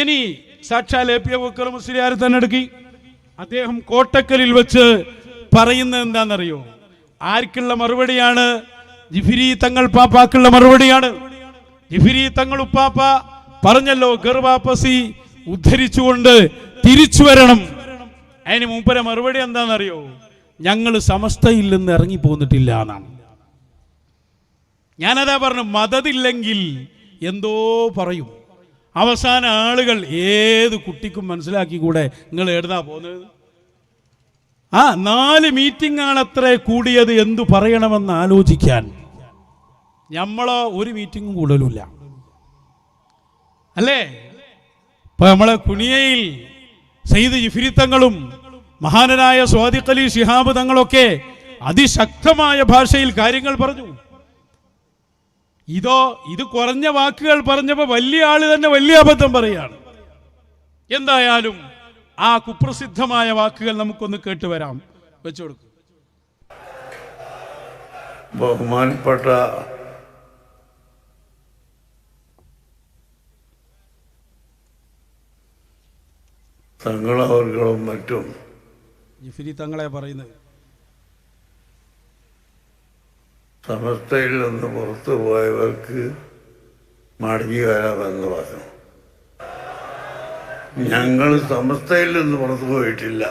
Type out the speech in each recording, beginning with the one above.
ഇനി സാക്ഷാൽ A P Aboobacker Musliyar തന്നെ എടുക്കി അദ്ദേഹം കോട്ടക്കലിൽ വെച്ച് പറയുന്നത് എന്താണെന്നറിയോ? ആർക്കുള്ള മറുപടിയാണ്? ജിഫിരി തങ്ങൾ പാപ്പാക്കുള്ള മറുപടിയാണ്. ജിഫിരി തങ്ങൾ ഉപ്പാപ്പ പറഞ്ഞല്ലോ ഗർവാപ്പസി ഉദ്ധരിച്ചുകൊണ്ട് തിരിച്ചു വരണം. അതിന് മുമ്പരെ മറുപടി എന്താണെന്നറിയോ? ഞങ്ങൾ സമസ്തയിൽ നിന്ന് ഇറങ്ങി പോന്നിട്ടില്ല എന്നാണ്. ഞാനതാ പറഞ്ഞു മതതില്ലെങ്കിൽ എന്തോ പറയും. അവസാന ആളുകൾ ഏത് കുട്ടിക്കും മനസ്സിലാക്കി കൂടെ നിങ്ങൾ എഴുതാ പോകുന്നത്? ആ നാല് മീറ്റിംഗ് ആണ് അത്ര കൂടിയത് എന്തു പറയണമെന്ന് ആലോചിക്കാൻ. നമ്മളോ ഒരു മീറ്റിംഗും കൂടുതലുമില്ല അല്ലേ? ഇപ്പൊ നമ്മളെ കുണിയയിൽ സയ്യിദ് ജിഫിരിത്തങ്ങളും മഹാനരായ സ്വാദിഖലി ശിഹാബ് തങ്ങളൊക്കെ അതിശക്തമായ ഭാഷയിൽ കാര്യങ്ങൾ പറഞ്ഞു. ഇതോ ഇത് കുറഞ്ഞ വാക്കുകൾ പറഞ്ഞപ്പോൾ വലിയ ആൾ തന്നെ വലിയ അബദ്ധം പറയാണ് എന്തായാലും ആ കുപ്രസിദ്ധമായ വാക്കുകൾ നമുക്കൊന്ന് കേട്ടുവരാം വെച്ചു കൊടുക്കും. ബഹുമാനപ്പെട്ട തങ്ങളവർകളും മറ്റും ജിഫിരി തങ്ങളെ പറയുന്നത് സമസ്തയിൽ നിന്ന് പുറത്തു പോയവർക്ക് മടങ്ങി വരാമെന്ന് പറഞ്ഞു. ഞങ്ങൾ സമസ്തയിൽ നിന്ന് പുറത്തു പോയിട്ടില്ല.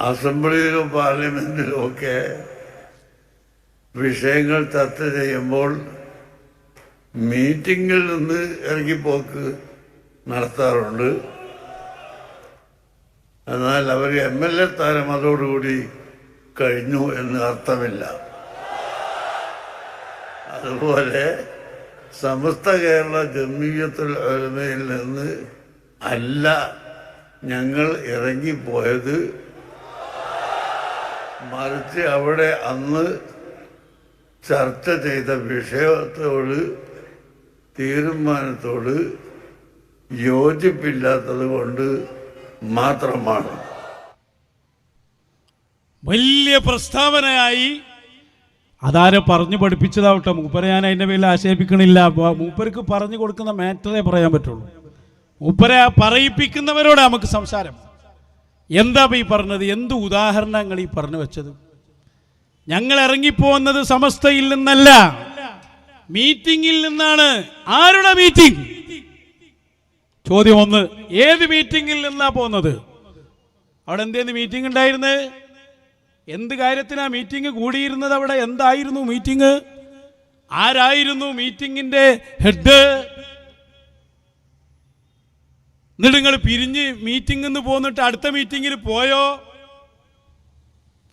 അസംബ്ലിയിലും പാർലമെന്റിലും ഒക്കെ വിഷയങ്ങൾ ചർച്ച ചെയ്യുമ്പോൾ മീറ്റിങ്ങിൽ നിന്ന് ഇറങ്ങിപ്പോക്ക് നടത്താറുണ്ട്. എന്നാൽ അവർ എം എൽ എ താരം അതോടുകൂടി കഴിഞ്ഞു എന്ന് അർത്ഥമില്ല. അതുപോലെ സമസ്ത കേരള ജമീയത്തുൽ ഉലമയിൽ നിന്ന് അല്ല ഞങ്ങൾ ഇറങ്ങിപ്പോയത്. മറിച്ച് അവിടെ അന്ന് ചർച്ച ചെയ്ത വിഷയത്തോട് തീരുമാനത്തോട് യോജിപ്പില്ലാത്തത് കൊണ്ട് മാത്രമാണ്. വലിയ പ്രസ്താവനയായി അതാരെ പറഞ്ഞു പഠിപ്പിച്ചതാവട്ടെ മൂപ്പരെ ഞാൻ അതിന്റെ പേരിൽ ആക്ഷേപിക്കണില്ല. മൂപ്പർക്ക് പറഞ്ഞു കൊടുക്കുന്ന മാറ്ററേ പറയാൻ പറ്റുള്ളൂ. മൂപ്പരെ ആ പറയിപ്പിക്കുന്നവരോട് നമുക്ക് സംസാരം. എന്താ ഈ പറഞ്ഞത്? എന്ത് ഉദാഹരണങ്ങൾ ഈ പറഞ്ഞു വെച്ചത്? ഞങ്ങൾ ഇറങ്ങിപ്പോകുന്നത് സമസ്തയിൽ നിന്നല്ല. മീറ്റിംഗിൽ നിന്നാണ് ആരുടെ മീറ്റിംഗ്? ചോദ്യം ഒന്ന് ഏത് മീറ്റിംഗിൽ നിന്നാ പോകുന്നത് അവിടെ എന്തേന്ന് മീറ്റിംഗ് ഉണ്ടായിരുന്നത് എന്ത് കാര്യത്തിനാ മീറ്റിംഗ് കൂടിയിരുന്നത് അവിടെ? എന്തായിരുന്നു മീറ്റിംഗ്? ആരായിരുന്നു മീറ്റിംഗിന്റെ ഹെഡ്? എന്നിട്ട് നിങ്ങൾ പിരിഞ്ഞ് മീറ്റിംഗിൽ നിന്ന് പോന്നിട്ട് അടുത്ത മീറ്റിംഗിൽ പോയോ?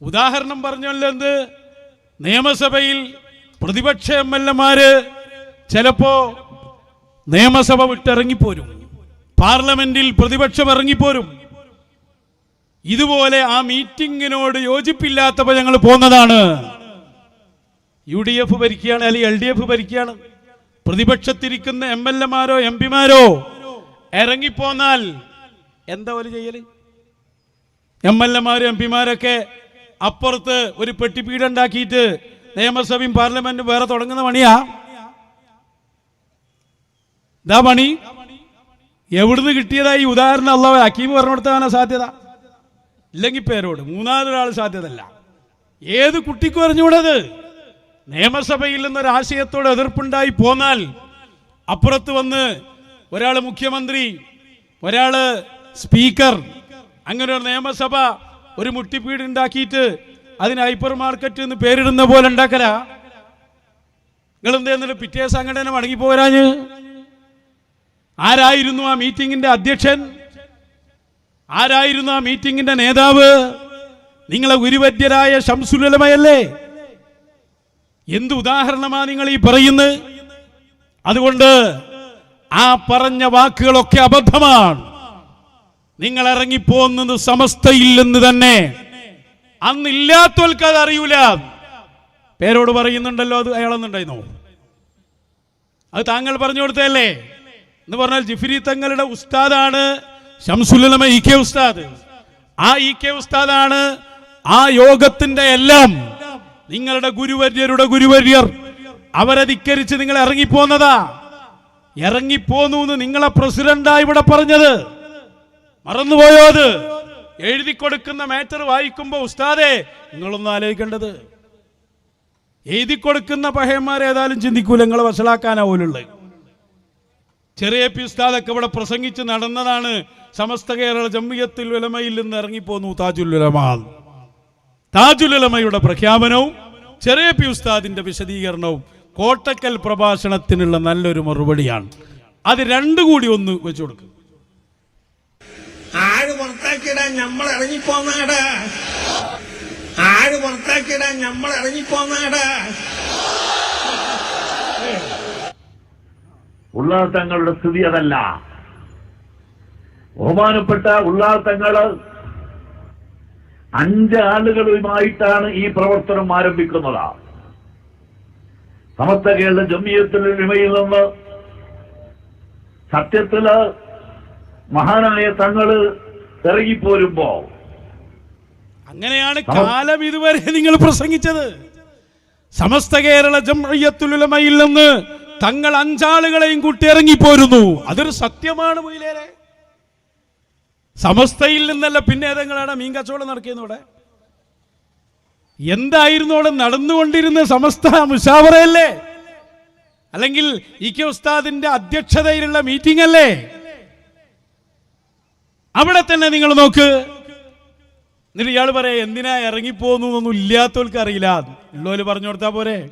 ഉദാഹരണം പറഞ്ഞല്ലോ എന്ത്? നിയമസഭയിൽ പ്രതിപക്ഷ എം എൽ എമാര് ചിലപ്പോ നിയമസഭ വിട്ടിറങ്ങിപ്പോരും. പാർലമെന്റിൽ പ്രതിപക്ഷം ഇറങ്ങിപ്പോരും. ഇതുപോലെ ആ മീറ്റിംഗിനോട് യോജിപ്പില്ലാത്തപ്പോൾ ഞങ്ങൾ പോന്നതാണ്. യു ഡി എഫ് ഭരിക്കുകയാണ് അല്ലെങ്കിൽ എൽ ഡി എഫ് ഭരിക്കുകയാണ്. പ്രതിപക്ഷത്തിരിക്കുന്ന എം എൽ എമാരോ എം പിമാരോ ഇറങ്ങിപ്പോന്നാൽ എന്താ ഒരു ചെയ്യൽ? എം എൽ എമാരും എം പിമാരൊക്കെ അപ്പുറത്ത് ഒരു പെട്ടിപ്പീട് ഉണ്ടാക്കിയിട്ട് നിയമസഭയും പാർലമെന്റും വേറെ തുടങ്ങുന്ന പണിയാ? ഇതാ പണി. എവിടുന്ന് കിട്ടിയതായി ഉദാഹരണം? അല്ല ഹക്കീം പറഞ്ഞു കൊടുത്താനാ സാധ്യത? ഇല്ലെങ്കിൽ പേരോട്. മൂന്നാമതൊരാൾ സാധ്യതല്ല ഏത് കുട്ടിക്കും അറിഞ്ഞുകൂടത്? നിയമസഭയിൽ നിന്നൊരാശയത്തോട് എതിർപ്പുണ്ടായി പോന്നാൽ അപ്പുറത്ത് വന്ന് ഒരാൾ മുഖ്യമന്ത്രി ഒരാൾ സ്പീക്കർ അങ്ങനെ ഒരു നിയമസഭ ഒരു മുട്ടിപ്പീട് ഉണ്ടാക്കിയിട്ട് അതിന് ഹൈപ്പർ മാർക്കറ്റ് എന്ന് പേരിടുന്ന പോലെ ഉണ്ടാക്കലാ. നിങ്ങൾ എന്തേന്നിട്ട് പിറ്റേ സംഘടന മടങ്ങിപ്പോരാഞ്ഞ് ആരായിരുന്നു ആ മീറ്റിംഗിന്റെ അധ്യക്ഷൻ? ആരായിരുന്നു ആ മീറ്റിംഗിന്റെ നേതാവ്? നിങ്ങളെ ഗുരുവദ്യരായ ശംസുലമയല്ലേ എന്ത് ഉദാഹരണമാ നിങ്ങൾ ഈ പറയുന്നത്? അതുകൊണ്ട് ആ പറഞ്ഞ വാക്കുകളൊക്കെ അബദ്ധമാണ്. നിങ്ങൾ ഇറങ്ങിപ്പോന്നത് സമസ്തയില്ലെന്ന് തന്നെ. അന്നില്ലാത്തവർക്ക് അത് അറിയൂല. പേരോട് പറയുന്നുണ്ടല്ലോ അത് അയാളെന്നുണ്ടായിരുന്നു. അത് താങ്കൾ പറഞ്ഞു കൊടുത്തല്ലേ എന്ന് പറഞ്ഞാൽ ജിഫിരി തങ്ങളുടെ ഉസ്താദാണ് ഷംസുലമ ഇ കെ ഉസ്താദ്. ആ ഇ കെ ഉസ്താദാണ് ആ യോഗത്തിന്റെ എല്ലാം നിങ്ങളുടെ ഗുരുവര്യരുടെ ഗുരുവര്യർ അവരെ ധിക്കരിച്ച് നിങ്ങൾ ഇറങ്ങിപ്പോന്നതാ. ഇറങ്ങിപ്പോന്നു എന്ന് നിങ്ങളെ പ്രസിഡന്റാ ഇവിടെ പറഞ്ഞത്. മറന്നുപോയോ അത്? എഴുതി കൊടുക്കുന്ന മാറ്റർ വായിക്കുമ്പോ ഉസ്താദേ നിങ്ങളൊന്നും ആലോചിക്കേണ്ടത്. എഴുതി കൊടുക്കുന്ന പഹയന്മാരെ ഏതായാലും ചിന്തിക്കൂല നിങ്ങളെ വഷളാക്കാനാവൂലുള്ളത് ചെറിയ പി ഉസ്താദൊക്കെ ഇവിടെ പ്രസംഗിച്ച് നടന്നതാണ്. സമസ്ത കേരള ജമ്മിയത്തിൽ ഉലമയിൽ നിന്ന് ഇറങ്ങിപ്പോന്നു താജുലമാൽ താജുലമയുടെ പ്രഖ്യാപനവും ചെറിയ പി ഉസ്താദിന്റെ വിശദീകരണവും കോട്ടക്കൽ പ്രഭാഷണത്തിനുള്ള നല്ലൊരു മറുപടിയാണ്. അത് രണ്ടു കൂടി ഒന്ന് വെച്ചു കൊടുക്കും. ആര് പുറത്താക്കിയിടാൻ നമ്മൾ ഇറങ്ങിപ്പോന്നാടാ ആര് പുറത്താക്കിയിടാൻ നമ്മൾ ഇറങ്ങിപ്പോന്നാടാ ഉള്ളാത്തങ്ങളുടെ സ്ഥിതി അതല്ല. ബഹുമാനപ്പെട്ട ഉള്ളാൾ തങ്ങൾ അഞ്ച് ആളുകളുമായിട്ടാണ് ഈ പ്രവർത്തനം ആരംഭിക്കുന്നത്. സമസ്ത കേരള ജമ്മിയത്തിൽ വിമയിൽ നിന്ന് സത്യത്തിൽ മഹാനായ തങ്ങൾ ഇറങ്ങിപ്പോരുമ്പോ അങ്ങനെയാണ് കാലം ഇതുവരെ നിങ്ങൾ പ്രസംഗിച്ചത്. സമസ്ത കേരള ജംഇയ്യത്തുൽ നിന്ന് തങ്ങൾ അഞ്ചാളുകളെയും കൂട്ടി ഇറങ്ങിപ്പോരുന്നു. അതൊരു സത്യമാണ് മുയിലേറെ സമസ്തയിൽ നിന്നല്ല പിന്നെ ഏതെങ്കിലാണ് മീൻ കച്ചവടം നടക്കിയെന്ന് ഇവിടെ? എന്തായിരുന്നു അവിടെ നടന്നുകൊണ്ടിരുന്ന സമസ്ത മുഷാവറയല്ലേ അല്ലെങ്കിൽ ഇ കെ ഉസ്താദിന്റെ അധ്യക്ഷതയിലുള്ള മീറ്റിംഗ് അല്ലേ? അവിടെ തന്നെ നിങ്ങൾ നോക്ക്. എന്നിട്ട് ഇയാൾ പറയാ എന്തിനാ ഇറങ്ങിപ്പോന്നു എന്നൊന്നും ഇല്ലാത്തവർക്ക് അറിയില്ല. ഉള്ളവര് പറഞ്ഞു കൊടുത്താ പോരെ.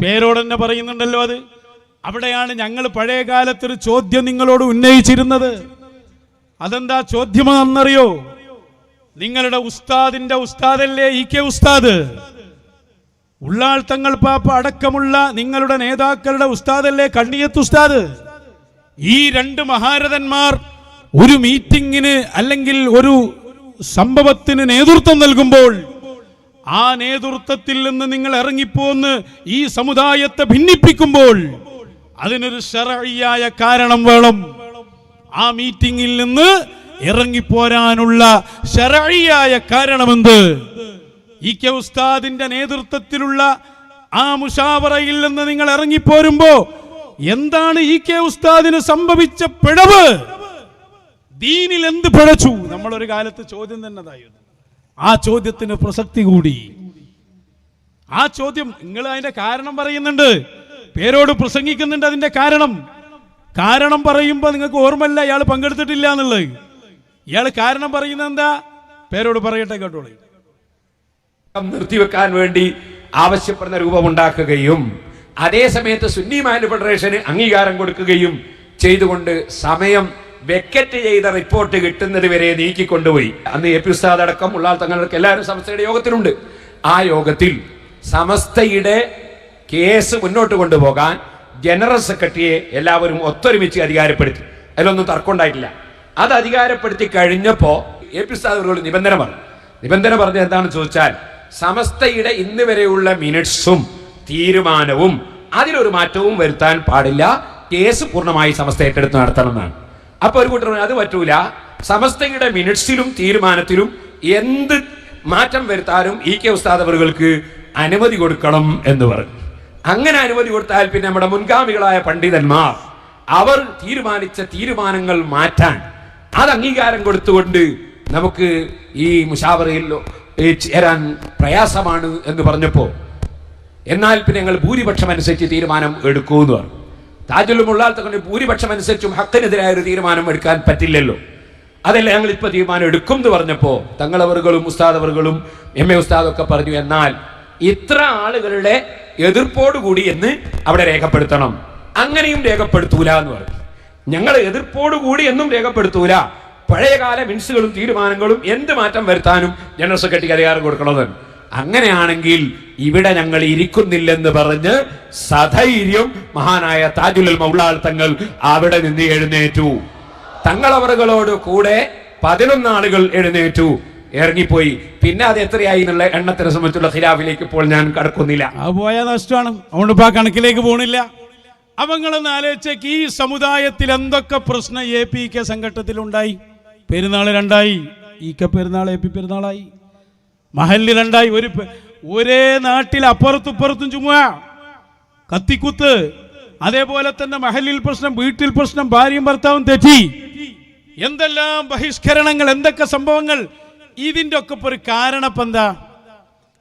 പേരോട് തന്നെ പറയുന്നുണ്ടല്ലോ അത്. അവിടെയാണ് ഞങ്ങൾ പഴയ കാലത്തൊരു ചോദ്യം നിങ്ങളോട് ഉന്നയിച്ചിരുന്നത്. അതെന്താ ചോദ്യമെന്നറിയോ നിങ്ങളുടെ ഉസ്താദിന്റെ ഉസ്താദല്ലേ ഇ കെ ഉസ്താദ്? ഉള്ളാൾ തങ്ങൾ പാപ്പ അടക്കമുള്ള നിങ്ങളുടെ നേതാക്കളുടെ ഉസ്താദല്ലേ കണ്ണിയത്ത് ഉസ്താദ്? ഈ രണ്ട് മഹാരഥന്മാർ ഒരു മീറ്റിംഗിന് അല്ലെങ്കിൽ ഒരു സംഭവത്തിന് നേതൃത്വം നൽകുമ്പോൾ ആ നേതൃത്വത്തിൽ നിന്ന് നിങ്ങൾ ഇറങ്ങിപ്പോന്ന് ഈ സമുദായത്തെ ഭിന്നിപ്പിക്കുമ്പോൾ അതിനൊരു ശരഴിയായ കാരണം വേണം. ആ മീറ്റിംഗിൽ നിന്ന് ഇറങ്ങിപ്പോരാനുള്ള ശരഴിയായ കാരണമെന്ത്? ഇ കെ ഉസ്താദിന്റെ നേതൃത്വത്തിലുള്ള ആ മുഷാവറയിൽ നിന്ന് നിങ്ങൾ ഇറങ്ങിപ്പോരുമ്പോ എന്താണ് ഇ കെ ഉസ്താദിന് സംഭവിച്ച പിഴവ്? ദീനിൽ എന്ത് പിഴച്ചു? നമ്മളൊരു കാലത്ത് ചോദ്യം തന്നെ ആ ചോദ്യത്തിന് പ്രസക്തി കൂടി. ആ ചോദ്യം നിങ്ങൾ അതിന്റെ കാരണം പറയുന്നുണ്ട്. പേരോട് പ്രസംഗിക്കുന്നുണ്ട് അതിന്റെ കാരണം. കാരണം പറയുമ്പോൾ നിങ്ങൾക്ക് ഓർമ്മല്ല ഇയാൾ പങ്കെടുത്തിട്ടില്ല എന്നുള്ളത്. ഇയാൾ കാരണം പറയുന്നത് എന്താ? പേരോട് പറയട്ടെ കേട്ടോളൂ. നിർത്തിവെക്കാൻ വേണ്ടി ആവശ്യപ്പെടുന്ന രൂപമുണ്ടാക്കുകയും അതേസമയത്ത് സുന്നി മാൻഡ് ഫെഡറേഷന് അംഗീകാരം കൊടുക്കുകയും ചെയ്തുകൊണ്ട് സമയം വെക്കറ്റ് ചെയ്ത റിപ്പോർട്ട് കിട്ടുന്നത് വരെ നീക്കിക്കൊണ്ടുപോയി. അന്ന് എ പി ഉസ്താദ് അടക്കം ഉള്ള തങ്ങൾക്ക് എല്ലാവരും സമസ്തയുടെ യോഗത്തിലുണ്ട്. ആ യോഗത്തിൽ സമസ്തയുടെ കേസ് മുന്നോട്ട് കൊണ്ടുപോകാൻ ജനറൽ സെക്രട്ടറിയെ എല്ലാവരും ഒത്തൊരുമിച്ച് അധികാരപ്പെടുത്തി. അതിലൊന്നും തർക്കമുണ്ടായിട്ടില്ല. അത് അധികാരപ്പെടുത്തി കഴിഞ്ഞപ്പോ എ പി ഉസ്താദ് അവരോട് നിബന്ധന പറഞ്ഞു. നിബന്ധന പറഞ്ഞത് എന്താണെന്ന് ചോദിച്ചാൽ സമസ്തയുടെ ഇന്ന് വരെയുള്ള മിനിറ്റ്സും തീരുമാനവും അതിലൊരു മാറ്റവും വരുത്താൻ പാടില്ല. കേസ് പൂർണമായി സമസ്ത ഏറ്റെടുത്ത് നടത്തണം എന്നാണ് അപ്പൊ ഒരു കൂട്ടർ അത് പറ്റൂല. സമസ്തയുടെ മിനിറ്റ്സിലും തീരുമാനത്തിലും എന്ത് മാറ്റം വരുത്താനും ഇ കെ ഉസ്താദ് അവറുകൾക്ക് അനുമതി കൊടുക്കണം എന്ന് പറഞ്ഞു. അങ്ങനെ അനുമതി കൊടുത്താൽ പിന്നെ നമ്മുടെ മുൻഗാമികളായ പണ്ഡിതന്മാർ അവർ തീരുമാനിച്ച തീരുമാനങ്ങൾ മാറ്റാൻ അത് അംഗീകാരം കൊടുത്തുകൊണ്ട് നമുക്ക് ഈ മുഷാവറയിൽ ചേരാൻ പ്രയാസമാണ് എന്ന് പറഞ്ഞപ്പോ എന്നാൽ പിന്നെ ഞങ്ങൾ ഭൂരിപക്ഷം അനുസരിച്ച് തീരുമാനം എടുക്കൂ എന്ന് പറഞ്ഞു. താജുലും കൊണ്ട് ഭൂരിപക്ഷം അനുസരിച്ചും ഹക്കിനെതിരായ ഒരു തീരുമാനം എടുക്കാൻ പറ്റില്ലല്ലോ. അതല്ല ഞങ്ങൾ ഇപ്പൊ തീരുമാനം എടുക്കും എന്ന് പറഞ്ഞപ്പോ തങ്ങളവറുകളും ഉസ്താദവറുകളും എം എ ഉസ്താദൊക്കെ പറഞ്ഞു എന്നാൽ ഇത്ര ആളുകളുടെ എതിർപ്പോടുകൂടി എന്ന് അവിടെ രേഖപ്പെടുത്തണം. അങ്ങനെയും രേഖപ്പെടുത്തൂല എന്ന് പറഞ്ഞു. ഞങ്ങൾ എതിർപ്പോടുകൂടി എന്നും രേഖപ്പെടുത്തൂല. പഴയകാല മിൻസുകളും തീരുമാനങ്ങളും എന്ത് മാറ്റം വരുത്താനും ജനറൽ സെക്രട്ടറിക്ക് അധികാരം കൊടുക്കണമെന്ന്. അങ്ങനെയാണെങ്കിൽ ഇവിടെ ഞങ്ങൾ ഇരിക്കുന്നില്ലെന്ന് പറഞ്ഞ് സധൈര്യം മഹാനായ താജുൽ മൗലാൾ തങ്ങൾ അവിടെ നിന്ന് എഴുന്നേറ്റു. തങ്ങളവറുകളോട് കൂടെ പതിനൊന്ന് ആളുകൾ എഴുന്നേറ്റു. ഇറങ്ങിപ്പോയി. പിന്നെ അത് എത്രയായി എന്നുള്ള എണ്ണത്തിനെ സംബന്ധിച്ചുള്ള ഖിലാഫിലേക്ക് ഇപ്പോൾ ഞാൻ കടക്കുന്നില്ല. അത് പോയാൽ നഷ്ടമാണ്. അതുകൊണ്ട് ഇപ്പൊ ആ കണക്കിലേക്ക് പോണില്ല. അവങ്ങളൊന്ന് ആലോചിച്ചേക്ക് ഈ സമുദായത്തിൽ എന്തൊക്കെ പ്രശ്നം എ പി കെ സംഘട്ടത്തിൽ ഉണ്ടായി പെരുന്നാൾ രണ്ടായി. ഈ കെ പെരുന്നാൾ എ പി പെരുന്നാളായി. മഹല്ല് രണ്ടായി ഒരു ഒരേ നാട്ടിൽ അപ്പുറത്തും ഇപ്പുറത്തും ചുമ കത്തിക്കുത്ത്. അതേപോലെ തന്നെ മഹലിൽ പ്രശ്നം വീട്ടിൽ പ്രശ്നം ഭാര്യയും ഭർത്താവും തെറ്റി. എന്തെല്ലാം ബഹിഷ്കരണങ്ങൾ എന്തൊക്കെ സംഭവങ്ങൾ? ഇതിന്റെ ഒക്കെ ഒരു കാരണപ്പെന്താ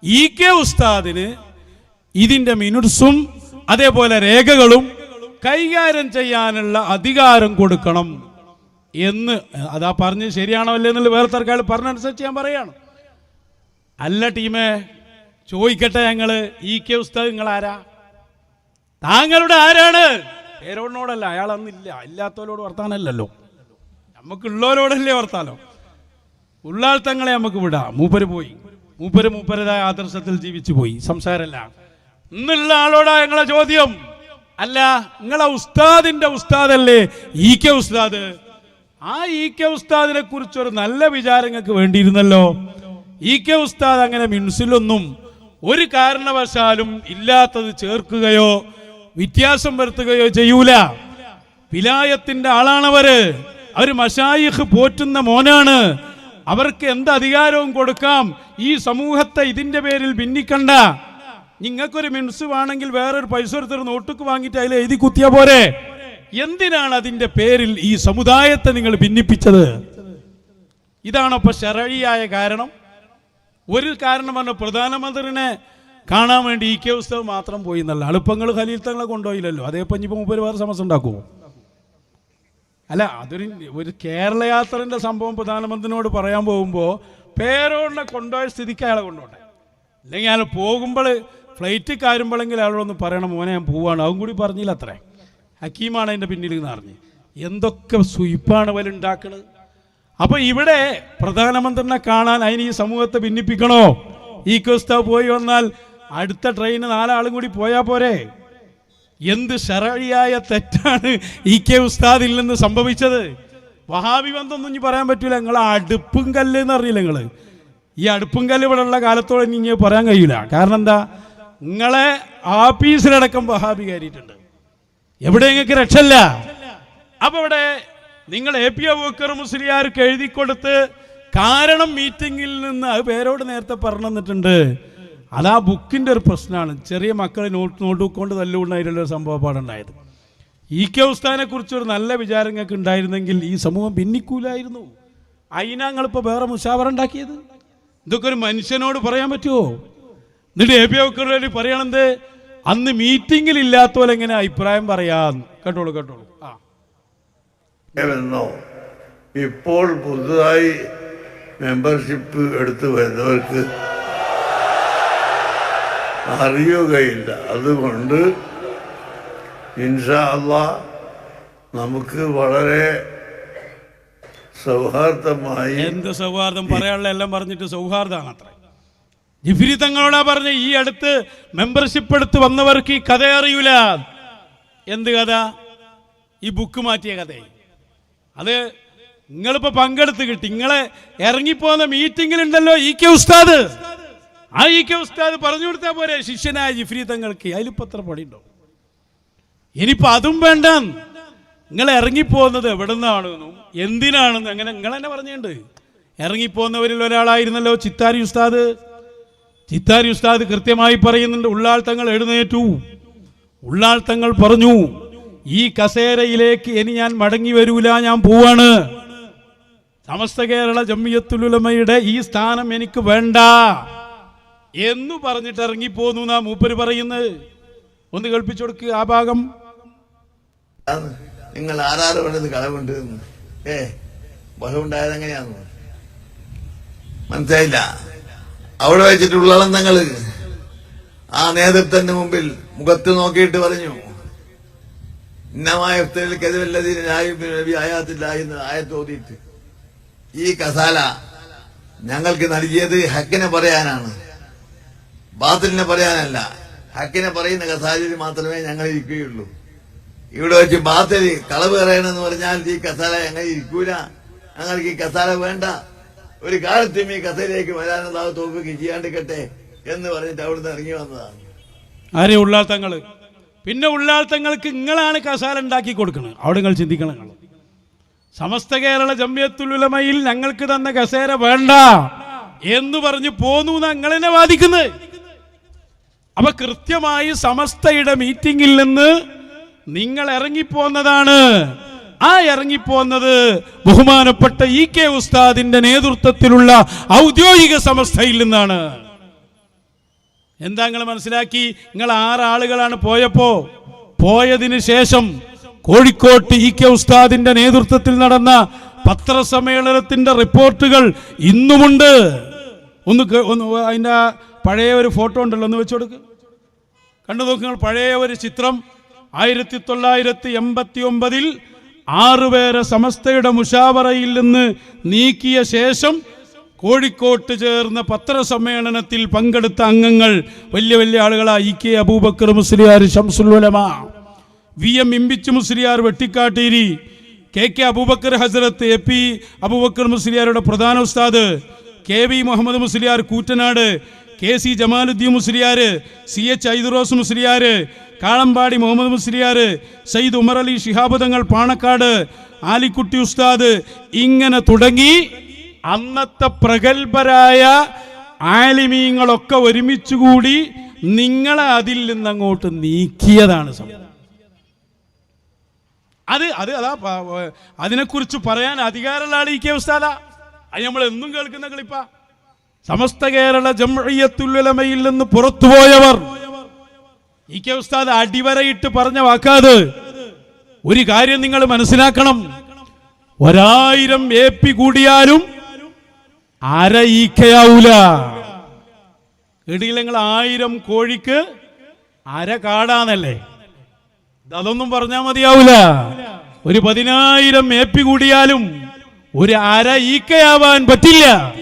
ഈ കെ ഉസ്താദിന് ഇതിന്റെ മിനുട്സും അതേപോലെ രേഖകളും കൈകാര്യം ചെയ്യാനുള്ള അധികാരം കൊടുക്കണം എന്ന് അതാ പറഞ്ഞ് ശരിയാണോ അല്ലേ എന്നുള്ള വേറെ തർക്കാൾ പറഞ്ഞനുസരിച്ച് ഞാൻ പറയാണ്. അല്ല ടീമേ ചോദിക്കട്ടെ ഞങ്ങൾ. ഇ കെ ഉസ്താദ് നിങ്ങൾ ആരാ താങ്കളുടെ ആരാണ്? പേരോടിനോടല്ല അയാൾ അന്നില്ല ഇല്ലാത്തവരോട് വർത്താനല്ലല്ലോ. നമുക്കുള്ളവരോടല്ലേ വർത്താനോ? ഉള്ളാൾ തങ്ങളെ നമുക്ക് വിടാം. മൂപ്പര് പോയി. മൂപ്പര് മൂപ്പരതായ ആദർശത്തിൽ ജീവിച്ചു പോയി. സംസാരമല്ല ഇന്നുള്ള ആളോടാ ഞങ്ങളെ ചോദ്യം? അല്ല നിങ്ങളെ ഉസ്താദിന്റെ ഉസ്താദല്ലേ ഇ കെ ഉസ്താദ്? ആ ഇ കെ ഉസ്താദിനെ കുറിച്ചൊരു നല്ല വിചാരങ്ങൾക്ക് വേണ്ടിയിരുന്നല്ലോ. ഇ കെ ഉസ്താദ് അങ്ങനെ മിൻസിലൊന്നും ഒരു കാരണവശാലും ഇല്ലാത്തത് ചേർക്കുകയോ വ്യത്യാസം വരുത്തുകയോ ചെയ്യൂല. വിലായത്തിന്റെ ആളാണവര്. അവർ മഷായിഹ് പോറ്റുന്ന മോനാണ്. അവർക്ക് എന്ത് അധികാരവും കൊടുക്കാം? ഈ സമൂഹത്തെ ഇതിന്റെ പേരിൽ ഭിന്നിക്കണ്ട. നിങ്ങൾക്കൊരു മിൻസ് വേണമെങ്കിൽ വേറൊരു പൈസ എടുത്തൊരു നോട്ടുക്ക് വാങ്ങിയിട്ട് അതിൽ എഴുതി കുത്തിയ പോരെ? എന്തിനാണ് അതിന്റെ പേരിൽ ഈ സമുദായത്തെ നിങ്ങൾ ഭിന്നിപ്പിച്ചത്? ഇതാണോ ഇപ്പൊ ശരഴിയായ കാരണം. ഒരു കാരണം പറഞ്ഞ പ്രധാനമന്ത്രിനെ കാണാൻ വേണ്ടി ഇ കെ ഉസ്തവ് മാത്രം പോയി എന്നല്ല. അളുപ്പങ്ങൾ ഖലീൽ തങ്ങളെ കൊണ്ടുപോയില്ലല്ലോ. അതേ പഞ്ഞിപ്പോ മുമ്പ് വേറെ സമസ്യ ഉണ്ടാക്കുമോ അല്ല അതൊരു ഒരു കേരള യാത്രന്റെ സംഭവം പ്രധാനമന്ത്രിനോട് പറയാൻ പോകുമ്പോൾ പേരോടിനെ കൊണ്ടുപോയ സ്ഥിതിക്ക് അയാളെ കൊണ്ടുപോട്ടെ. അല്ലെങ്കിൽ അയാൾ പോകുമ്പോൾ ഫ്ലൈറ്റ് കയറുമ്പോഴെങ്കിൽ അയാളോടൊന്ന് പറയണം മോനെ ഞാൻ പോവാണ്. അതും കൂടി പറഞ്ഞില്ല അത്രേ. ഹക്കീമാണ് അതിന്റെ പിന്നിൽ നിന്ന് അറിഞ്ഞ് എന്തൊക്കെ സുയിപ്പാണ് അവൽ ഉണ്ടാക്കുന്നത് അപ്പൊ ഇവിടെ പ്രധാനമന്ത്രിനെ കാണാൻ അതിന് ഈ സമൂഹത്തെ ഭിന്നിപ്പിക്കണോ? ഈ ക്രിസ്ത പോയി വന്നാൽ അടുത്ത ട്രെയിന് നാലാളും കൂടി പോയാ പോരെ? എന്ത് ശരഴിയായ തെറ്റാണ് ഇ കെ ഉസ്താദിൽ നിന്ന് സംഭവിച്ചത്? വഹാബി ബന്ധമൊന്നും ഇനി പറയാൻ പറ്റൂല. നിങ്ങൾ അടുപ്പും കല്ല് എന്ന് അറിയില്ല നിങ്ങൾ ഈ അടുപ്പും കല്ല് ഇവിടെ ഉള്ള കാലത്തോടെ ഇനി പറയാൻ കഴിയൂല. കാരണം എന്താ? നിങ്ങളെ ആഫീസിലടക്കം വഹാബി കയറിയിട്ടുണ്ട്. എവിടെ നിങ്ങൾക്ക് രക്ഷല്ല അപ്പൊ ഇവിടെ നിങ്ങൾ എ പി അബൂക്കർ മുസ്ലിയാർക്ക് എഴുതി കൊടുത്ത് കാരണം മീറ്റിംഗിൽ നിന്ന് അത് പേരോട് നേരത്തെ പറഞ്ഞു തന്നിട്ടുണ്ട് അത് ആ ബുക്കിന്റെ ഒരു പ്രശ്നമാണ് ചെറിയ മക്കളെ നോട്ട് നോട്ട് ബുക്കൊണ്ട് തല്ലുകൊണ്ടായിട്ടുള്ള ഒരു സംഭവ പാടുണ്ടായത്. ഇ കെ ഉസ്താനെക്കുറിച്ച് ഒരു നല്ല വിചാരം നിങ്ങൾക്ക് ഉണ്ടായിരുന്നെങ്കിൽ ഈ സമൂഹം ഭിന്നിക്കൂലായിരുന്നു. അതിനാങ്ങളിപ്പോൾ വേറെ മുഷാവറ ഉണ്ടാക്കിയത്? ഇതൊക്കെ ഒരു മനുഷ്യനോട് പറയാൻ പറ്റുമോ എന്നിട്ട് എ പി അബൂക്കർ പറയണത് അന്ന് മീറ്റിംഗിൽ ഇല്ലാത്തപോലെ എങ്ങനെ അഭിപ്രായം പറയാന്ന്. കേട്ടോളൂ കേട്ടോളൂ. ആ. എന്നോ. ഇപ്പോൾ പുതുതായി മെമ്പർഷിപ്പ് എടുത്തു വരുന്നവർക്ക് അറിയുകയില്ല. അതുകൊണ്ട് ഇൻഷാ അള്ളാ നമുക്ക് വളരെ സൗഹാർദ്ദമായി എന്ത് സൗഹാർദ്ദം? പറയാനുള്ള എല്ലാം പറഞ്ഞിട്ട് സൗഹാർദ്ദമാണ് അത്ര. ജിഫിരി തങ്ങളോടാ പറഞ്ഞ ഈ അടുത്ത് മെമ്പർഷിപ്പ് എടുത്ത് വന്നവർക്ക് ഈ കഥ അറിയൂല. എന്ത് കഥ? ഈ ബുക്ക് മാറ്റിയ കഥ അത് നിങ്ങളിപ്പോ പങ്കെടുത്ത് കിട്ടി. നിങ്ങളെ ഇറങ്ങിപ്പോന്ന ഉണ്ടല്ലോ ഇ കെ ഉസ്താദ്. ആ ഇ കെ ഉസ്താദ് പറഞ്ഞു കൊടുത്താൽ പോരെ ശിഷ്യനായ ജിഫ്രി തങ്ങൾക്ക്. അതിലിപ്പോ എത്ര പണിയുണ്ടോ? ഇനിയിപ്പോ അതും വേണ്ട. നിങ്ങൾ ഇറങ്ങിപ്പോകുന്നത് എവിടെ നിന്നാണെന്നും എന്തിനാണെന്നും അങ്ങനെ നിങ്ങൾ തന്നെ പറഞ്ഞിട്ടുണ്ട്. ഇറങ്ങിപ്പോകുന്നവരിൽ ഒരാളായിരുന്നല്ലോ ചിത്താരി ഉസ്താദ്. ചിത്താരി ഉസ്താദ് കൃത്യമായി പറയുന്നുണ്ട് ഉള്ളാൾ തങ്ങൾ എഴുന്നേറ്റു. ഉള്ളാൾ തങ്ങൾ പറഞ്ഞു ഈ കസേരയിലേക്ക് ഇനി ഞാൻ മടങ്ങി വരൂല ഞാൻ പോവാണ്. സമസ്ത കേരള ജമ്മിയത്തുലുലമയുടെ ഈ സ്ഥാനം എനിക്ക് വേണ്ട. എന്നു പറഞ്ഞിട്ട് ഇറങ്ങിപ്പോന്നു നാ മൂപ്പര് പറയുന്നത്. ഒന്ന് കേൾപ്പിച്ചു കൊടുക്കുക ആ ഭാഗം. നിങ്ങൾ ആരാറ് വേണ്ടത് കളവുണ്ട്? ഏ ബഹുണ്ടായത് എങ്ങനെയാന്ന്? മനസ്സിലായില്ല. അവിടെ വെച്ചിട്ടുള്ള തങ്ങൾ ആ നേതൃത്വത്തിന്റെ മുമ്പിൽ മുഖത്ത് നോക്കിയിട്ട് പറഞ്ഞു. ആയത്ത് ഓതിയിട്ട് ഈ കസാല ഞങ്ങൾക്ക് നൽകിയത് ഹക്കിനെ പറയാനാണ്. ബാത്തിലിനെ പറയാനല്ല. ഹക്കിനെ പറയുന്ന കസാലയിൽ മാത്രമേ ഞങ്ങൾ ഇരിക്കുകയുള്ളൂ. ഇവിടെ വെച്ച് ബാത്തിൽ കളവ് പറയണമെന്ന് പറഞ്ഞാൽ ഈ കസാല ഞങ്ങൾ ഇരിക്കൂല. ഞങ്ങൾക്ക് ഈ കസാല വേണ്ട. ഒരു കാലത്തും ഈ കസയിലേക്ക് വരാനുള്ള തോപ്പിക്ക് ചെയ്യാണ്ടിക്കട്ടെ എന്ന് പറഞ്ഞിട്ട് അവിടുന്ന് ഇറങ്ങി വന്നതാണ്. ആരെയുള്ള തങ്ങൾ? പിന്നെ ഉള്ളാൾത്തങ്ങൾക്ക് നിങ്ങളാണ് കസാല ഉണ്ടാക്കി കൊടുക്കുന്നത് അവിടെ നിങ്ങൾ ചിന്തിക്കണം നിങ്ങൾ. സമസ്ത കേരള ജമ്യത്തുലമയിൽ ഞങ്ങൾക്ക് തന്ന കസേര വേണ്ട എന്ന് പറഞ്ഞ് പോന്നു ഞങ്ങൾ എന്നെ വാദിക്കുന്നത്. അപ്പൊ കൃത്യമായി സമസ്തയുടെ മീറ്റിംഗിൽ നിന്ന് നിങ്ങൾ ഇറങ്ങിപ്പോന്നതാണ്. ആ ഇറങ്ങിപ്പോന്നത് ബഹുമാനപ്പെട്ട ഇ കെ ഉസ്താദിന്റെ നേതൃത്വത്തിലുള്ള ഔദ്യോഗിക സമസ്തയിൽ നിന്നാണ്. എന്താ നിങ്ങൾ മനസ്സിലാക്കി? നിങ്ങൾ ആറാളുകളാണ് പോയപ്പോ. പോയതിനു ശേഷം കോഴിക്കോട്ട് ഇ കെ ഉസ്താദിന്റെ നേതൃത്വത്തിൽ നടന്ന പത്രസമ്മേളനത്തിന്റെ റിപ്പോർട്ടുകൾ ഇന്നുമുണ്ട്. ഒന്ന് ഒന്ന് അതിന്റെ പഴയ ഒരു ഫോട്ടോ ഉണ്ടല്ലോ ഒന്ന് വെച്ചു കണ്ടു നോക്ക് നിങ്ങൾ പഴയ ഒരു ചിത്രം. ആയിരത്തി തൊള്ളായിരത്തി എൺപത്തി ഒമ്പതിൽ ആറുപേരെ സമസ്തയുടെ മുഷാവറയിൽ നിന്ന് നീക്കിയ ശേഷം കോഴിക്കോട്ട് ചേർന്ന പത്രസമ്മേളനത്തിൽ പങ്കെടുത്ത അംഗങ്ങൾ വലിയ വലിയ ആളുകളാ E K Aboobacker Musliyar Shamsul Ulama V M Imbichi Musliyar Vettikkatteri K K Aboobacker Hazrat A P Aboobacker മുസ്ലിയാരുടെ പ്രധാന ഉസ്താദ് K V Muhammad Musliyar Koottanad K C Jamaluddin Musliyar C H Aidarus Musliyar Kalambadi Muhammad Musliyar Sayyid Umar Ali Shihab Thangal Panakkad Alikutty ഉസ്താദ് ഇങ്ങനെ തുടങ്ങി അന്നത്തെ പ്രഗത്ഭരായ ആലിമീങ്ങളൊക്കെ ഒരുമിച്ചുകൂടി നിങ്ങളെ അതിൽ നിന്നങ്ങോട്ട് നീക്കിയതാണ് സംഭവം. അത് അത് അതാ അതിനെക്കുറിച്ച് പറയാൻ അധികാരമുള്ള ആൾ ഈ കെ ഉസ്താദ. അത് നമ്മൾ എന്നും കേൾക്കുന്ന കളിപ്പ സമസ്ത കേരള ജംഇയ്യത്തുൽ നിന്ന് പുറത്തുപോയവർ ഈ കെ ഉസ്താദ് അടിവരയിട്ട് പറഞ്ഞ വാക്കാത്. ഒരു കാര്യം നിങ്ങൾ മനസ്സിലാക്കണം. ഒരായിരം എ പി കൂടിയാലും അര ഈക്കയാവൂല. ഇടിയിൽ നിങ്ങൾ ആയിരം കോഴിക്ക് അര കാടാന്നല്ലേ? അതൊന്നും പറഞ്ഞാ മതിയാവൂല. ഒരു പതിനായിരം ഏപ്പി കൂടിയാലും ഒരു അര ഈക്കയാവാൻ പറ്റില്ല.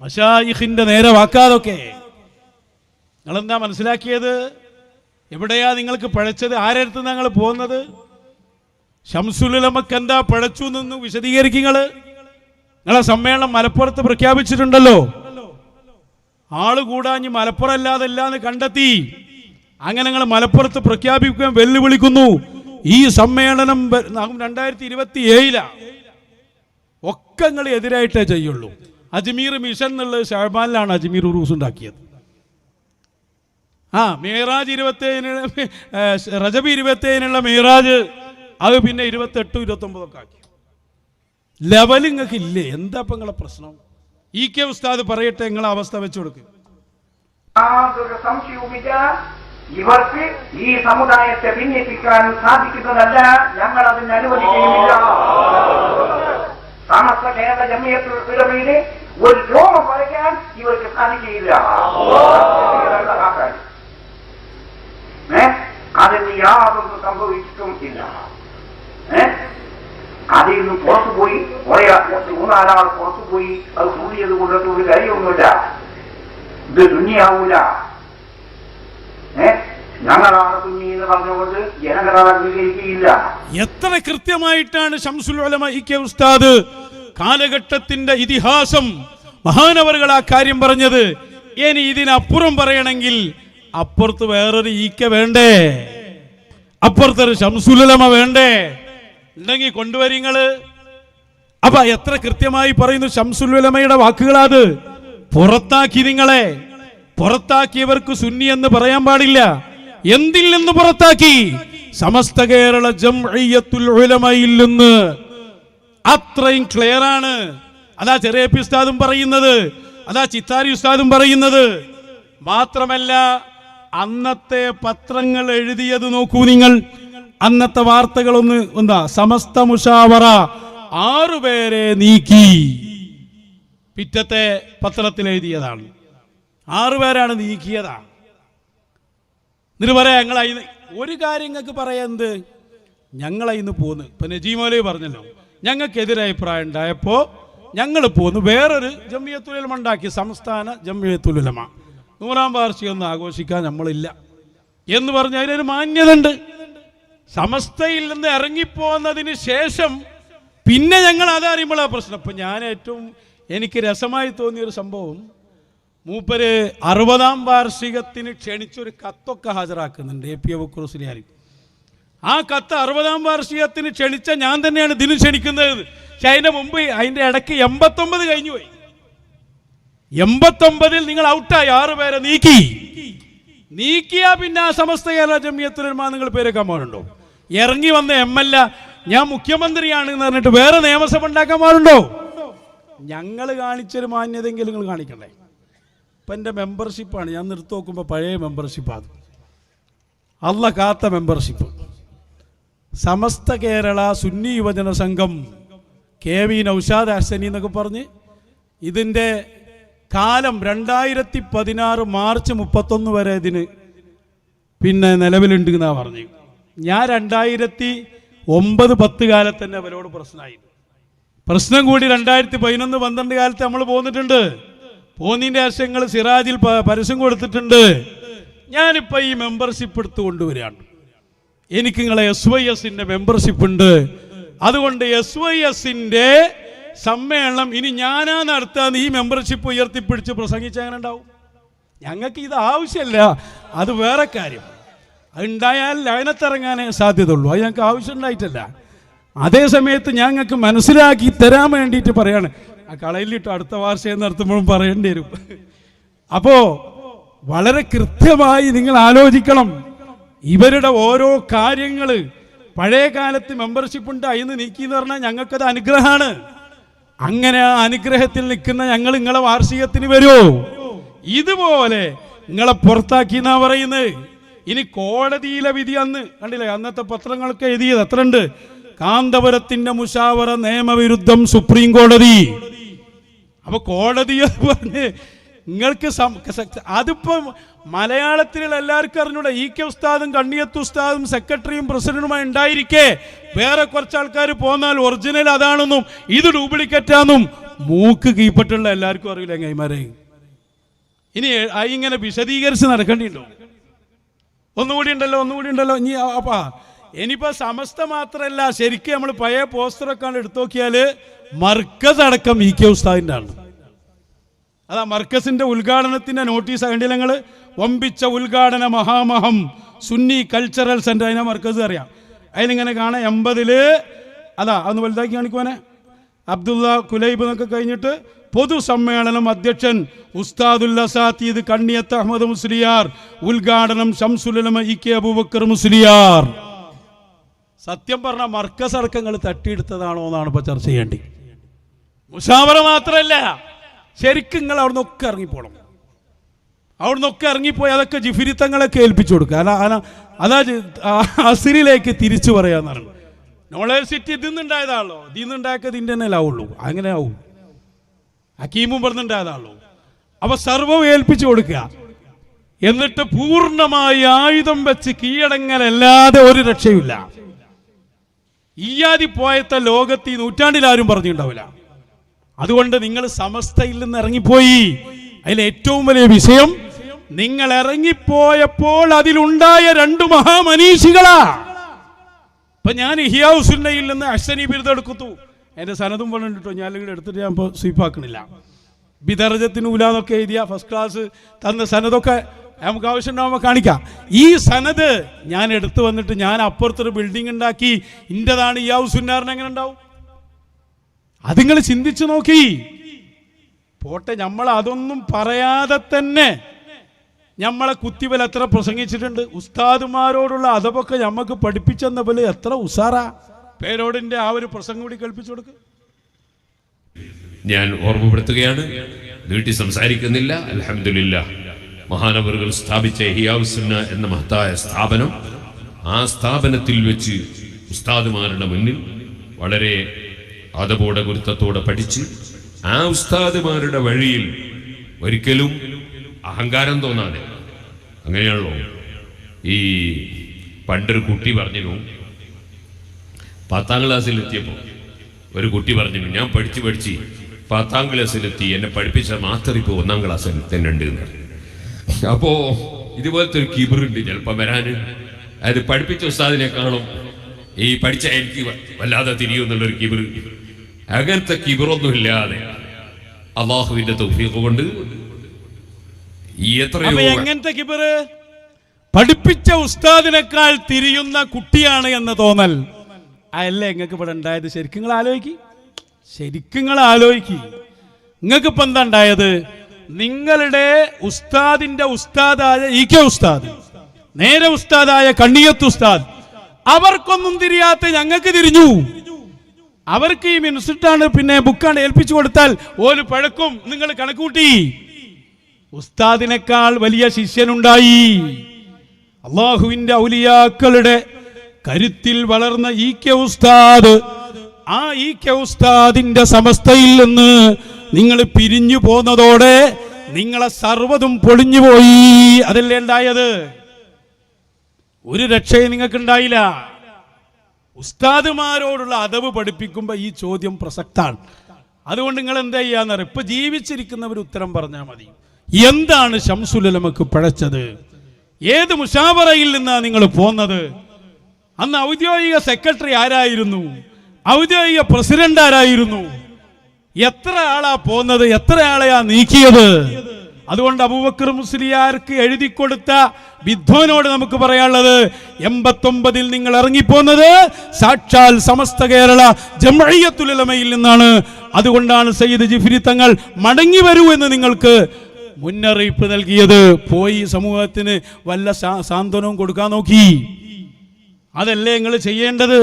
മഷായിഖിന്റെ നേരെ വാക്കാതൊക്കെ. നിങ്ങളെന്താ മനസ്സിലാക്കിയത്? എവിടെയാ നിങ്ങൾക്ക് പഴച്ചത്? ആരടുത്ത് ഞങ്ങൾ പോകുന്നത്? ഷംസുലമക്ക് എന്താ പഴച്ചു നിന്ന് വിശദീകരിക്കുങ്ങൾ നിങ്ങളെ സമ്മേളനം മലപ്പുറത്ത് പ്രഖ്യാപിച്ചിട്ടുണ്ടല്ലോ. ആൾ കൂടാഞ്ഞ് മലപ്പുറം അല്ലാതെ എന്ന് കണ്ടെത്തി. അങ്ങനെ നിങ്ങൾ മലപ്പുറത്ത് പ്രഖ്യാപിക്കാൻ വെല്ലുവിളിക്കുന്നു. ഈ സമ്മേളനം രണ്ടായിരത്തി ഇരുപത്തി ഏഴിലാ ഒക്കെ നിങ്ങൾ എതിരായിട്ടേ ചെയ്യുള്ളൂ. അജ്മീർ മിഷൻ എന്നുള്ളത് ഷഹബാനിലാണ് അജ്മീർ ഉറൂസ് ഉണ്ടാക്കിയത്. ആ മീറാജ് ഇരുപത്തേഴിന് റജബ് ഇരുപത്തേഴിനുള്ള മീറാജ് അത് പിന്നെ ഇരുപത്തെട്ടും ഇരുപത്തൊമ്പതൊക്കെ ആക്കി. ലെവൽ നിങ്ങൾക്ക് ഇല്ലേ? എന്താ ഇപ്പൊ നിങ്ങളെ പ്രശ്നം? ഇ കെ ഉസ്താദ് പറയട്ടെ നിങ്ങളെ അവസ്ഥ വെച്ചു കൊടുക്കുക ഇവർക്ക് ഈ സമുദായത്തെ ഭിന്നിപ്പിക്കാൻ സാധിക്കുന്നതല്ല ഞങ്ങൾ അതിന് അനുവദിക്കുകയില്ല സമസ്ത കേരള ജമിയത്തുൽ ഉലമയിലെ ഒരു രോമം പറയാൻ ഇവർക്ക് സാധിക്കുകയില്ല? അതിന് യാതൊന്നും സംഭവിച്ചിട്ടും ഇല്ല? അതിൽ നിന്ന് പുറത്തുപോയി കുറെ മൂന്നാലാൾ പുറത്തു പോയി. അത് തുള്ളിയത് കൊണ്ടിട്ട് ഒരു കാര്യമൊന്നുമില്ല ഇത് തുന്നിയാവൂല പറഞ്ഞുകൊണ്ട് എത്ര കൃത്യമായിട്ടാണ് ഷംസുൽ ഉസ്താദ് കാലഘട്ടത്തിന്റെ ഇതിഹാസം മഹാനവറുകൾ ആ കാര്യം പറഞ്ഞത്. ഇനി ഇതിനപ്പുറം പറയണമെങ്കിൽ അപ്പുറത്ത് വേറൊരു ഈക്ക വേണ്ടേ? അപ്പുറത്തൊരു ശംസുലമ വേണ്ടേ? ഉണ്ടെങ്കിൽ കൊണ്ടുവരിങ്ങൾ അപ്പൊ എത്ര കൃത്യമായി പറയുന്നു ശംസുൽവലമയുടെ വാക്കുകളാത്? പുറത്താക്കി നിങ്ങളെ. പുറത്താക്കിയവർക്ക് സുന്നി എന്ന് പറയാൻ പാടില്ല. എന്തിൽ നിന്ന് പുറത്താക്കി? സമസ്ത കേരള ജംഇയ്യത്തുൽ ഉലമയിൽ നിന്ന്. അത്രയും ക്ലിയർ ആണ്. അതാ ചെറിയ പി ഉസ്താദും പറയുന്നത്. അതാ ചിത്താരി ഉസ്താദും പറയുന്നത്. മാത്രമല്ല അന്നത്തെ പത്രങ്ങൾ എഴുതിയത് നോക്കൂ നിങ്ങൾ. അന്നത്തെ വാർത്തകളൊന്ന് എന്താ? സമസ്ത മുഷാവറ ആറുപേരെ നീക്കി. പിറ്റത്തെ പത്രത്തിൽ എഴുതിയതാണ്. ആറുപേരാണ് നീക്കിയതാ എന്നിട്ട് പറയാം ഞങ്ങൾ അയിന്ന് ഒരു കാര്യം നിങ്ങൾക്ക് ഞങ്ങൾ അയിന്ന് പോന്ന്. ഇപ്പൊ നജീമോലി പറഞ്ഞല്ലോ ഞങ്ങൾക്ക് അഭിപ്രായം ഉണ്ടായപ്പോൾ ഞങ്ങൾ പോന്നു. വേറൊരു ജമ്മിയത്തുലമ ഉണ്ടാക്കി സംസ്ഥാന ജമ്മിയത്തുലമ നൂറാം വാർഷികം ഒന്നും ആഘോഷിക്കാൻ നമ്മളില്ല. എന്ന് പറഞ്ഞ അതിനൊരു മാന്യത ഉണ്ട് സമസ്തയിൽ നിന്ന് ഇറങ്ങിപ്പോന്നതിന് ശേഷം പിന്നെ ഞങ്ങൾ അതറിയുമ്പോഴാണ് പ്രശ്നം. അപ്പം ഞാൻ ഏറ്റവും എനിക്ക് രസമായി തോന്നിയൊരു സംഭവം. മൂപ്പര് അറുപതാം വാർഷികത്തിന് ക്ഷണിച്ചൊരു കത്തൊക്കെ ഹാജരാക്കുന്നുണ്ട് എ പി അബുക്കുറുസ്ലിയാരി ആ കത്ത് അറുപതാം വാർഷികത്തിന് ക്ഷണിച്ച ഞാൻ തന്നെയാണ് ഇതിന് ക്ഷണിക്കുന്നത്. പക്ഷെ അതിന്റെ മുമ്പ് അതിന്റെ ഇടയ്ക്ക് എൺപത്തൊമ്പത് കഴിഞ്ഞു പോയി. എൺപത്തൊമ്പതിൽ നിങ്ങൾ ഔട്ടായി ആറ് പേരെ നീക്കി. നീക്കിയാ പിന്നെ ആ സമസ്ത കേരള ജമിയത്തുലമ നിങ്ങൾ പേരൊക്കെ പാടുണ്ടോ ഇറങ്ങി വന്ന എം എൽ എ ഞാൻ മുഖ്യമന്ത്രിയാണ് എന്ന് പറഞ്ഞിട്ട് വേറെ നിയമസഭ ഉണ്ടാക്കാൻ പാടുണ്ടോ? ഞങ്ങൾ കാണിച്ചൊരു മാന്യതെങ്കിലും നിങ്ങൾ കാണിക്കണ്ടേ? ഇപ്പം എന്റെ മെമ്പർഷിപ്പാണ് ഞാൻ നിർത്തി നോക്കുമ്പോൾ പഴയ മെമ്പർഷിപ്പാണ് അല്ല കാത്ത മെമ്പർഷിപ്പ് സമസ്ത കേരള സുന്നി യുവജന സംഘം കെ വി നൌഷാദ് ഹസനി എന്നൊക്കെ പറഞ്ഞ് ഇതിന്റെ കാലം രണ്ടായിരത്തി പതിനാറ് മാർച്ച് മുപ്പത്തൊന്ന് വരെ ഇതിന് പിന്നെ നിലവിലുണ്ട് എന്നാണ് പറഞ്ഞു ഞാൻ രണ്ടായിരത്തി ഒമ്പത് പത്ത് കാലത്ത് തന്നെ അവരോട് പ്രശ്നമായി. പ്രശ്നം കൂടി രണ്ടായിരത്തി പതിനൊന്ന് പന്ത്രണ്ട് കാലത്ത് നമ്മൾ പോന്നിട്ടുണ്ട്. പോന്നിന്റെ ആശയങ്ങൾ സിറാജിൽ പരസ്യം കൊടുത്തിട്ടുണ്ട്. ഞാനിപ്പോൾ ഈ മെമ്പർഷിപ്പ് എടുത്തു കൊണ്ടുവരികയാണ്. എനിക്ക് നിങ്ങളെ എസ് വൈ എസിന്റെ മെമ്പർഷിപ്പ് ഉണ്ട്. അതുകൊണ്ട് എസ് വൈ എസിന്റെ സമ്മേളനം ഇനി ഞാനാ നടത്താന്ന് ഈ മെമ്പർഷിപ്പ് ഉയർത്തിപ്പിടിച്ച് പ്രസംഗിച്ച അങ്ങനെ ഉണ്ടാവും? ഞങ്ങൾക്ക് ഇത് ആവശ്യമല്ല അത് വേറെ കാര്യം. ഉണ്ടായാൽ ലയനത്തിറങ്ങാനേ സാധ്യതയുള്ളൂ. അത് ഞങ്ങൾക്ക് ആവശ്യമുണ്ടായിട്ടല്ല. അതേ സമയത്ത് ഞങ്ങൾക്ക് മനസ്സിലാക്കി തരാൻ വേണ്ടിയിട്ട് പറയാണ്. ആ കളയിലിട്ട് അടുത്ത വാർഷയം നടത്തുമ്പോഴും പറയേണ്ടി വരും. അപ്പോ വളരെ കൃത്യമായി നിങ്ങൾ ആലോചിക്കണം. ഇവരുടെ ഓരോ കാര്യങ്ങൾ പഴയ കാലത്ത് മെമ്പർഷിപ്പ് ഉണ്ട് അതിന് നീക്കി എന്ന് പറഞ്ഞാൽ ഞങ്ങൾക്കത് അനുഗ്രഹമാണ്. അങ്ങനെ ആ അനുഗ്രഹത്തിൽ നിൽക്കുന്ന ഞങ്ങൾ നിങ്ങളെ വാർഷികത്തിന് വരുമോ ഇതുപോലെ നിങ്ങളെ പുറത്താക്കി എന്നാ പറയുന്നത്? ഇനി കോടതിയിലെ വിധി അന്ന് കണ്ടില്ലേ? അന്നത്തെ പത്രങ്ങൾക്ക് എഴുതിയത് അത്ര ഉണ്ട് കാന്തപുരത്തിന്റെ മുഷാവറ നിയമവിരുദ്ധം സുപ്രീം കോടതി. അപ്പൊ കോടതി പറഞ്ഞ് നിങ്ങൾക്ക് അതിപ്പോ മലയാളത്തിലുള്ള എല്ലാവർക്കും അറിഞ്ഞൂടെ ഇ കെ ഉസ്താദും കണ്ണിയത്ത് ഉസ്താദും സെക്രട്ടറിയും പ്രസിഡന്റുമായി ഉണ്ടായിരിക്കെ. വേറെ കുറച്ച് ആൾക്കാർ പോന്നാൽ ഒറിജിനൽ അതാണെന്നും ഇത് ഡ്യൂപ്ലിക്കറ്റാന്നും മൂക്ക് കീപ്പട്ടുള്ള എല്ലാവർക്കും അറിയില്ല കൈമാരെ? ഇനി ഇങ്ങനെ വിശദീകരിച്ച് നടക്കേണ്ടിയുണ്ടോ? ഒന്നുകൂടി ഉണ്ടല്ലോ ഒന്നുകൂടി ഉണ്ടല്ലോ. ഇനി അപ്പാ ഇനിയിപ്പോ സമസ്ത മാത്രമല്ല ശരിക്കും നമ്മൾ പഴയ പോസ്റ്ററൊക്കെ എടുത്തു നോക്കിയാൽ മർക്കസ് അടക്കം ഇ കെ ഉസ്താദിന്റെ ആണ്. അതാ മർക്കസിന്റെ ഉദ്ഘാടനത്തിന്റെ നോട്ടീസ് കണ്ടില്ല ഞങ്ങൾ വമ്പിച്ച ഉദ്ഘാടന മഹാമഹം സുന്നി കൾച്ചറൽ സെന്റർ അതിനെ മർക്കസ് അറിയാം. അതിനിങ്ങനെ കാണാം എൺപതിൽ അതാ അന്ന് വലുതാക്കി കാണിക്കുവാനെ. അബ്ദുള്ള കുലൈബ് എന്നൊക്കെ കഴിഞ്ഞിട്ട് പൊതുസമ്മേളനം അധ്യക്ഷൻ ഉസ്താദുൽ അസാത്തീദ് കണ്ണിയത്ത് അഹമ്മദ് മുസ്ലിയാർ ഉദ്ഘാടനം ഷംസുലമ ഇ കെ അബൂബക്കർ മുസ്ലിയാർ. സത്യം പറഞ്ഞ മർക്കസ് അടക്കങ്ങൾ തട്ടിയെടുത്തതാണോ എന്നാണ് ഇപ്പൊ ചർച്ച ചെയ്യേണ്ടി മുഷാവറ മാത്രമല്ല ശരിക്കും നിങ്ങൾ അവിടെ നിന്നൊക്കെ ഇറങ്ങിപ്പോണം. അവിടെ നിന്നൊക്കെ ഇറങ്ങിപ്പോയി അതൊക്കെ ജിഫിരിത്തങ്ങളൊക്കെ ഏൽപ്പിച്ചു കൊടുക്കുക. അല്ല അതാ അസിരിലേക്ക് തിരിച്ചു പറയാന്നറിഞ്ഞു നോളേജ് സിറ്റി ഇതിൽ നിന്നുണ്ടായതാണല്ലോ ഇതിൽ നിന്നുണ്ടാക്കിയത് ഇതിന്റെ തന്നെ ആവുള്ളൂ അങ്ങനെ ആവും ഹക്കീമും പറഞ്ഞുണ്ടായതാണല്ലോ അവ സർവം ഏൽപ്പിച്ചു കൊടുക്കുക. എന്നിട്ട് പൂർണമായി ആയുധം വെച്ച് കീഴടങ്ങലല്ലാതെ ഒരു രക്ഷയുമില്ല. ഈയാതി പോയത്തെ ലോകത്ത് നൂറ്റാണ്ടിൽ ആരും പറഞ്ഞിട്ടുണ്ടാവില്ല. അതുകൊണ്ട് നിങ്ങൾ സമസ്തയിൽ നിന്ന് ഇറങ്ങിപ്പോയി. അതിലെ ഏറ്റവും വലിയ വിഷയം നിങ്ങൾ ഇറങ്ങിപ്പോയപ്പോൾ അതിലുണ്ടായ രണ്ട് മഹാമനീഷികളാ. ഇപ്പൊ ഞാൻ ഹിയാസുന്നയിൽ നിന്ന് അശ്വനി ബിരുദം എടുക്കുന്നു. എന്റെ സനതും പറഞ്ഞിട്ടോ ഞാൻ ഇവിടെ എടുത്തിട്ട് ഞാൻ ഇപ്പോൾ സ്വീപ്പാക്കണില്ല ബിതർജത്തിന് ഉലാന്നൊക്കെ എഴുതിയ ഫസ്റ്റ് ക്ലാസ് തന്ന സനതൊക്കെ നമുക്ക് ആവശ്യം ഉണ്ടാകുമ്പോൾ കാണിക്കാം. ഈ സനത് ഞാൻ എടുത്തു വന്നിട്ട് ഞാൻ അപ്പുറത്തൊരു ബിൽഡിംഗ് ഉണ്ടാക്കി ഇന്റെതാണ് ഈ ഹൗസുന്നാറിന് എങ്ങനെ ഉണ്ടാവും? അത് നിങ്ങൾ ചിന്തിച്ചു നോക്കി. പോട്ടെ നമ്മൾ അതൊന്നും പറയാതെ തന്നെ നമ്മളെ കുത്തിവൽ എത്ര പ്രസംഗിച്ചിട്ടുണ്ട്? ഉസ്താദുമാരോടുള്ള അതവൊക്കെ നമുക്ക് പഠിപ്പിച്ചെന്ന പോലെ എത്ര ഉസാറാ? പേരോടിന്റെ ആ ഒരു പ്രസംഗം കൂടി കേൾപ്പിച്ചു കൊടുക്ക്. ഞാൻ ഓർമ്മപ്പെടുത്തുകയാണ് വീട്ടിൽ സംസാരിക്കുന്നില്ല അലഹമില്ല മഹാനവറുകൾ സ്ഥാപിച്ച ഹിയാവുസുന്ന എന്ന മഹത്തായ സ്ഥാപനം ആ സ്ഥാപനത്തിൽ വെച്ച് ഉസ്താദുമാരുടെ മുന്നിൽ വളരെ അതപോടെ ഗുരുത്തത്തോടെ പഠിച്ച് ആ ഉസ്താദുമാരുടെ വഴിയിൽ ഒരിക്കലും അഹങ്കാരം തോന്നാതെ. അങ്ങനെയാണല്ലോ. ഈ പണ്ടൊരു കുട്ടി പറഞ്ഞിരുന്നു. പത്താം ക്ലാസ്സിൽ എത്തിയപ്പോൾ ഒരു കുട്ടി പറഞ്ഞിരുന്നു ഞാൻ പഠിച്ച് പഠിച്ച് പത്താം ക്ലാസ്സിലെത്തി എന്നെ പഠിപ്പിച്ച മാസ്റ്റർ ഇപ്പോൾ ഒന്നാം ക്ലാസ്സിൽ തന്നെ ഉണ്ട് എന്ന് അപ്പോൾ അപ്പോ ഇതുപോലത്തെ ഒരു കീബറുണ്ട് ചിലപ്പോൾ വരാന്. അതായത് പഠിപ്പിച്ച ഉസ്താദിനെ കാണും. ഈ പഠിച്ച എനിക്ക് വല്ലാതെ തിരിയുമെന്നുള്ളൊരു കിബർ അങ്ങനത്തെ കിബറൊന്നും ഇല്ലാതെ അള്ളാഹുവിന്റെ തൗഫീഖ് കൊണ്ട് അപ്പൊ എങ്ങനത്തെ കിബറ്? പഠിപ്പിച്ച ഉസ്താദിനേക്കാൾ തിരിയുന്ന കുട്ടിയാണ് എന്ന് തോന്നൽ. അല്ല നിങ്ങൾക്ക് ഇവിടെ ഉണ്ടായത്? ശരിക്കും നിങ്ങൾ ആലോചിക്കി. ശരിക്കും നിങ്ങൾ ആലോചിക്കി. നിങ്ങൾക്ക് ഇപ്പൊ എന്താ ഉണ്ടായത്? നിങ്ങളുടെ ഉസ്താദിന്റെ ഉസ്താദായ ഇ കെ ഉസ്താദ് നേരെ ഉസ്താദായ കണ്ണിയത്ത് ഉസ്താദ് അവർക്കൊന്നും തിരിയാത്ത ഞങ്ങൾക്ക് തിരിഞ്ഞു. അവർക്ക് ഈ മിനിസിട്ടാണ് പിന്നെ ബുക്കാണ് ഏൽപ്പിച്ചു കൊടുത്താൽ ഒരു പഴക്കും നിങ്ങൾ കണക്കൂട്ടി ഉസ്താദിനേക്കാൾ വലിയ ശിഷ്യനുണ്ടായി. അള്ളാഹുവിന്റെ ഔലിയാക്കളുടെ കരുത്തിൽ വളർന്ന ഈ കെ ഉസ്താദ് ആ ഈ കെ ഉസ്താദിന്റെ സമസ്തയിൽ നിന്ന് നിങ്ങൾ പിരിഞ്ഞു പോന്നതോടെ നിങ്ങളെ സർവതും പൊളിഞ്ഞുപോയി അതല്ലേ ഉണ്ടായത്? ഒരു രക്ഷയും നിങ്ങൾക്ക് ഉണ്ടായില്ല ഉസ്താദുമാരോടുള്ള അതവ് പഠിപ്പിക്കുമ്പോൾ ഈ ചോദ്യം പ്രസക്താണ്. അതുകൊണ്ട് നിങ്ങൾ എന്താ ചെയ്യാന്നറിയാം? ഇപ്പൊ ജീവിച്ചിരിക്കുന്നവർ ഉത്തരം പറഞ്ഞാൽ മതി. എന്താണ് ശംസുലമക്ക് പഴച്ചത്? ഏത് മുഷാവറയിൽ നിന്നാണ് നിങ്ങൾ പോന്നത്? അന്ന് ഔദ്യോഗിക സെക്രട്ടറി ആരായിരുന്നു? ഔദ്യോഗിക പ്രസിഡന്റ് ആരായിരുന്നു? എത്ര ആളാ പോന്നത്? എത്ര ആളെയാ നീക്കിയത്? അതുകൊണ്ട് അബൂബക്കർ മുസ്ലിയാർക്ക് എഴുതി കൊടുത്ത വിദ്വാനോട് നമുക്ക് പറയാനുള്ളത് എൺപത്തൊമ്പതിൽ നിങ്ങൾ ഇറങ്ങിപ്പോന്നത് സാക്ഷാൽ സമസ്ത കേരള ജമഴിയത്തുലമയിൽ നിന്നാണ്. അതുകൊണ്ടാണ് സയ്യിദ് ജിഫിരി തങ്ങൾ മടങ്ങി വരൂ എന്ന് നിങ്ങൾക്ക് മുന്നറിയിപ്പ് നൽകിയത് പോയി സമൂഹത്തിന് വല്ല സാന്ത്വനവും കൊടുക്കാൻ നോക്കി. അതല്ലേ നിങ്ങൾ ചെയ്യേണ്ടത്?